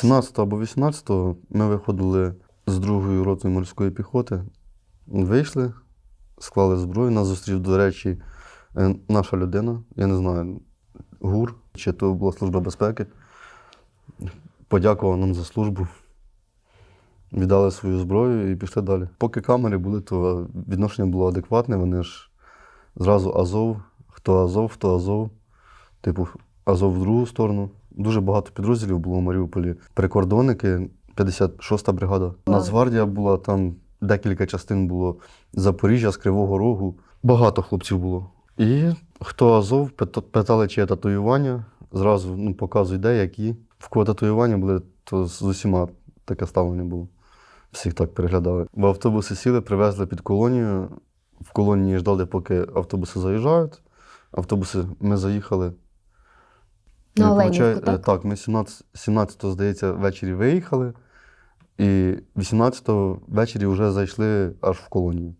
17 або 18 ми виходили з другої ротою морської піхоти. Вийшли, склали зброю. Нас зустрів, до речі, е, наша людина, я не знаю, ГУР, чи то була Служба безпеки. Подякував нам за службу. Віддали свою зброю і пішли далі. Поки камери були, то відношення було адекватне. Вони ж зразу Азов, хто Азов, хто Азов. Типу, Азов в другу сторону. Дуже багато підрозділів було в Маріуполі. Прикордонники, 56-та бригада. Нацгвардія була, там декілька частин було Запоріжжя з Кривого Рогу. Багато хлопців було. І хто Азов, питали, чи є татуювання. Зразу ну, показуй, де, які. В кого татуювання були, то з усіма таке ставлення було. Всіх так переглядали. В автобуси сіли, привезли під колонію. В колонії ждали, поки автобуси заїжджають. Автобуси ми заїхали. На Оленівку, так? Так, ми 17, 17 здається, ввечері виїхали, і 18 ввечері вже зайшли аж в колонію.